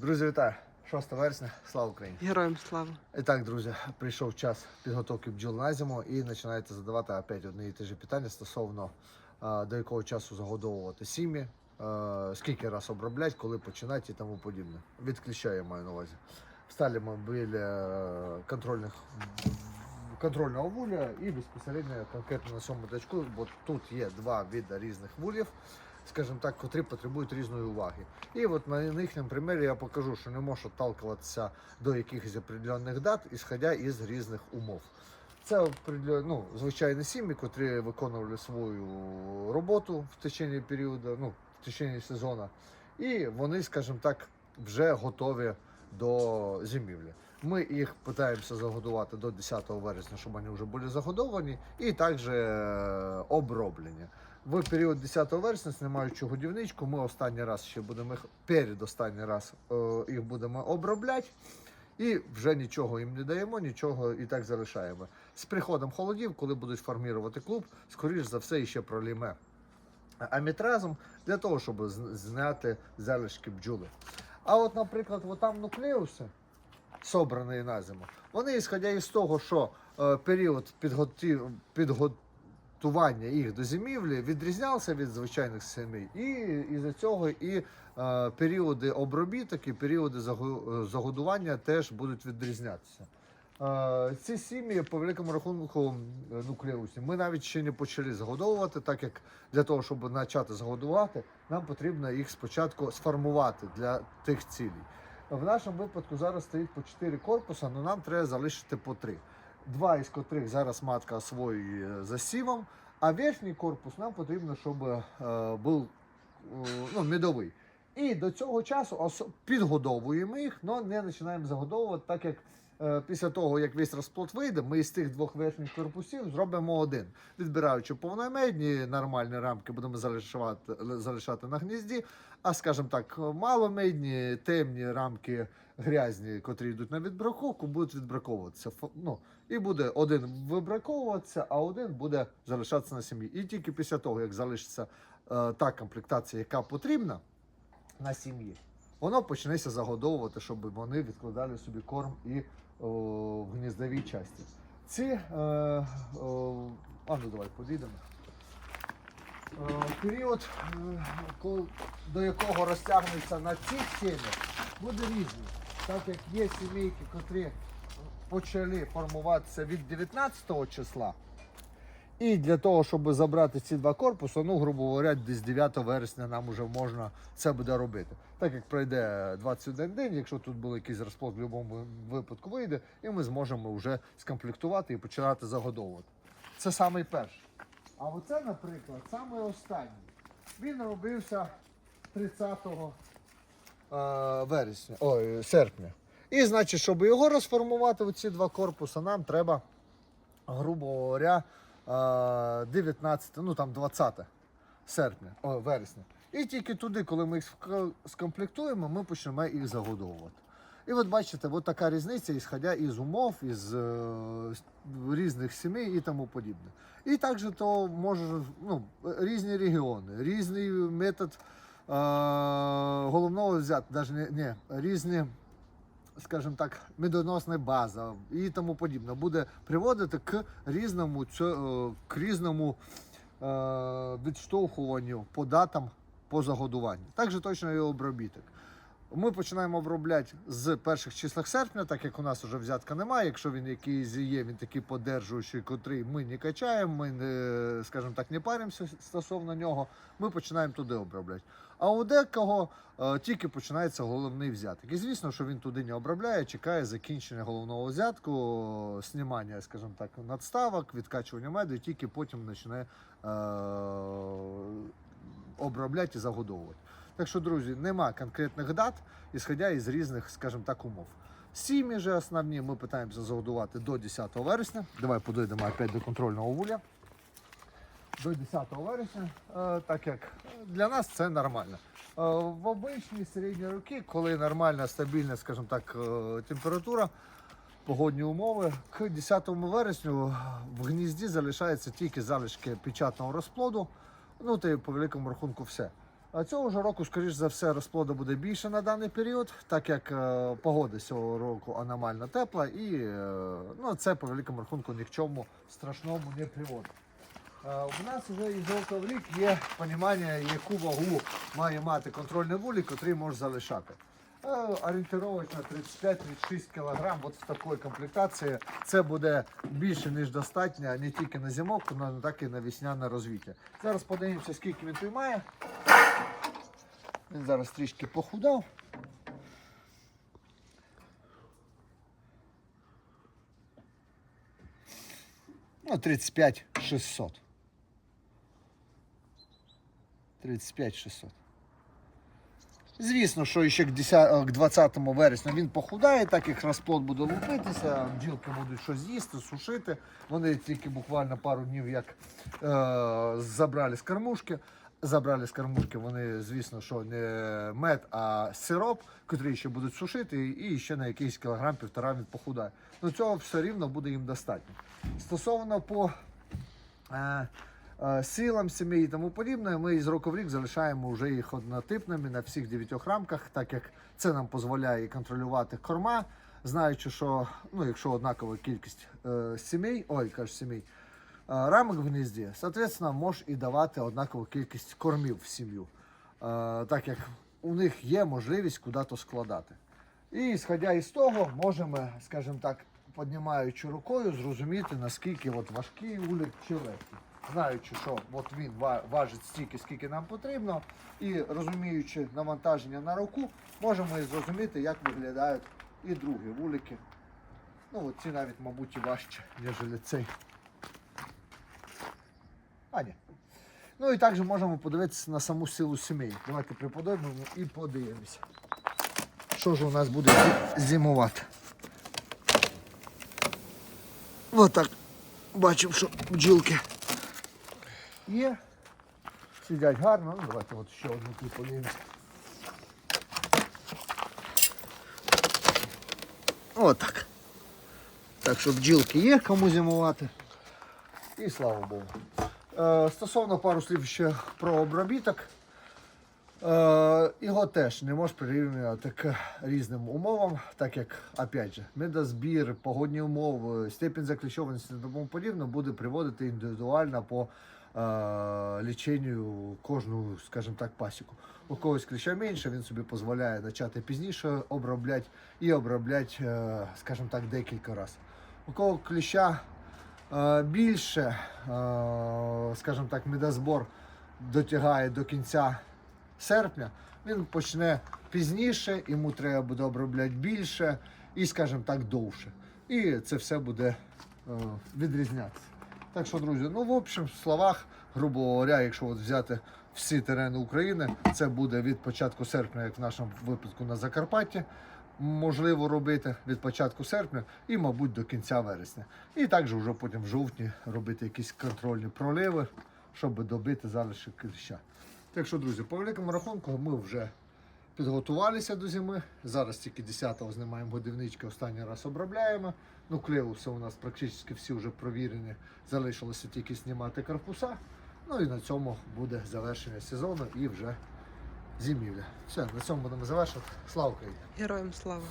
Друзі, вітаю! 6 вересня, слава Україні! Героям слава. І так, друзі, прийшов час підготовки бджіл на зиму і починаєте задавати опять одні і ті ж питання стосовно до якого часу загодовувати сім'ї, скільки раз оброблять, коли починати і тому подібне. Від кліща я маю на увазі. Встали ми біля е, контрольних контрольного вуля і безпосередньо конкретно на цьому дачку, бо тут є два види різних вулів, скажімо так, котрі потребують різної уваги. І от на їхньому примірі я покажу, що не можеш отталкуватися до якихось определених дат, ісходя із різних умов. Це ну, звичайні сім'ї, котрі виконували свою роботу в течение періоду, ну, в течение сезону, і вони, скажімо так, вже готові до зимівлі. Ми їх намагаємося загодувати до 10 вересня, щоб вони вже були загодовані, і також е, оброблені. В період 10 вересня, знімаючи годівничку, ми останній раз ще будемо їх перед останній раз е, їх будемо обробляти. І вже нічого їм не даємо, нічого і так залишаємо. З приходом холодів, коли будуть формувати клуб, скоріш за все ще проліме амітразом для того, щоб зняти залишки бджоли. А от, наприклад, там нуклеуси, собрані на зиму, вони, ісходя із того, що е, період підготів, підготування їх до зимівлі відрізнявся від звичайних сімей, і із-за цього і е, періоди обробіток, і періоди е, загодування теж будуть відрізнятися. Е, Ці сім'ї по великому рахунку е, нуклеусів ми навіть ще не почали загодовувати, так як для того, щоб почати загодувати, нам потрібно їх спочатку сформувати для тих цілей. В нашому випадку зараз стоїть по 4 корпуса, але нам треба залишити по 3. Два із котрих зараз матка освоює засівом, а верхній корпус нам потрібно, щоб е, був е, ну, медовий. І до цього часу підгодовуємо їх, але не починаємо загодовувати, так як після того, як весь розплод вийде, ми з тих двох верхніх корпусів зробимо один. Відбираючи повномедні нормальні рамки, будемо залишати, залишати на гнізді. А скажімо так, маломедні, темні рамки грязні, котрі йдуть на відбраковку, будуть відбраковуватися. Ну, і буде один вибраковуватися, а один буде залишатися на сім'ї. І тільки після того, як залишиться е, та комплектація, яка потрібна на сім'ї, воно почнеться загодовувати, щоб вони відкладали собі корм і в гніздовій часті. Ці, е, е, а ну давай подійдемо. Період, е, до якого розтягнеться на цих сім'ях, буде різний. Так як є сімейки, котрі почали формуватися від 19 числа. І для того, щоб забрати ці два корпуси, ну, грубо говоря, десь 9 вересня нам вже можна це буде робити. Так як пройде 21 день, якщо тут був якийсь розплод, в будь-якому випадку вийде, і ми зможемо вже скомплектувати і починати загодовувати. Це самий перший. А оце, наприклад, саме останній. Він робився 30 е, вересня, ой, серпня. І значить, щоб його розформувати, оці два корпуси, нам треба, грубо говоря, 19, ну там 20 серпня, о, вересня. І тільки туди, коли ми їх скомплектуємо, ми почнемо їх загодовувати. І от бачите, от така різниця, ісходя із умов, із е, різних сімей і тому подібне. І також то може ну, різні регіони, різний метод е, головного взяти, навіть не, не різні, скажімо так, медоносна база і тому подібне, буде приводити к різному, е, к різному е, відштовхуванню по датам по загодуванню. Так же точно і обробіток. Ми починаємо обробляти з перших числах серпня, так як у нас вже взятка немає. Якщо він якийсь є, він такий подержуючий, котрий ми не качаємо, ми не, скажімо так, не паримося стосовно нього. Ми починаємо туди обробляти. А у декого е, тільки починається головний взяток. І звісно, що він туди не обробляє, чекає закінчення головного взятку, знімання, скажімо так, надставок, відкачування меду, і тільки потім починає е, обробляти і загодовувати. Так що, друзі, нема конкретних дат, ісходя із різних, скажімо так, умов. Сім'ї же основні ми намагаємося загодувати до 10 вересня. Давай подійдемо опять до контрольного вуля. До 10 вересня, е, так як для нас це нормально. Е, В обичні середні роки, коли нормальна, стабільна, скажімо так, е, температура, погодні умови, к 10 вересню в гнізді залишаються тільки залишки печатного розплоду. Ну, та й по великому рахунку все. А цього ж року, скоріш за все, розплоду буде більше на даний період, так як е, погода цього року аномально тепла, і е, ну, це по великому рахунку ні к чому страшному не приводить. У нас вже із року в рік є розуміння, яку вагу має мати контрольний вулик, який може залишати. Орієнтировочно 35-36 кг, от в такій комплектації це буде більше, ніж достатньо не тільки на зимовку, але так і на весняне розвиття. Зараз подивимося, скільки він приймає. Він зараз трішки похудав. Ну, 35 600. 35 600. Звісно, що ще к 20 вересня він похудає, так як розплод буде лупитися, бджілки будуть щось їсти, сушити. Вони тільки буквально пару днів як е, забрали з кормушки. Забрали з кормушки вони, звісно, що не мед, а сироп, який ще будуть сушити, і ще на якийсь кілограм півтора він похудає. Ну цього все рівно буде їм достатньо. Стосовно по е, е, силам сім'ї і тому подібне, ми з року в рік залишаємо вже їх однотипними на всіх дев'ятьох рамках, так як це нам дозволяє контролювати корма, знаючи, що ну, якщо однакова кількість е, сімей, ой, кажу сімей, е, рамок в гнізді, соответственно, можеш і давати однакову кількість кормів в сім'ю, е, так як у них є можливість куди-то складати. І сходя із того, можемо, скажімо так, піднімаючи рукою, зрозуміти, наскільки от важкий улік чи легкий. Знаючи, що от він важить стільки, скільки нам потрібно, і розуміючи навантаження на руку, можемо і зрозуміти, як виглядають і другі вулики. Ну, ці навіть, мабуть, і важче, ніж цей. А, ні. Ну і також можемо подивитися на саму силу сімей. Давайте приподобимо і подивимося. Що ж у нас буде зимувати? Отак. Бачимо, що бджілки є. Сидять гарно. Ну, давайте от ще одну тут. Отак. Так що бджілки є, кому зимувати. І слава Богу. Е, стосовно пару слів ще про обробіток. Е, його теж не можеш прирівнювати к різним умовам, так як, опять же, медозбір, погодні умови, степінь закліщованості і тому подібне буде приводити індивідуально по ліченню кожну, скажімо так, пасіку. У когось кліща менше, він собі дозволяє почати пізніше обробляти і обробляти, е, скажімо так, декілька разів. У кого кліща е, більше, е, скажімо так, медозбор дотягає до кінця серпня, він почне пізніше, йому треба буде обробляти більше і, скажімо так, довше. І це все буде е, відрізнятися. Так що, друзі, ну в общем, в словах, грубо говоря, якщо от взяти всі терени України, це буде від початку серпня, як в нашому випадку на Закарпатті. Можливо робити від початку серпня і, мабуть, до кінця вересня. І також вже потім в жовтні робити якісь контрольні проливи, щоб добити залишок кліща. Так що, друзі, по великому рахунку ми вже підготувалися до зими. Зараз тільки 10-го знімаємо годівнички, останній раз обробляємо. Ну, клеуси у нас практично всі вже провірені. Залишилося тільки знімати корпуса. Ну і на цьому буде завершення сезону і вже зимівля. Все, на цьому будемо завершувати. Слава Україні! Героям слава!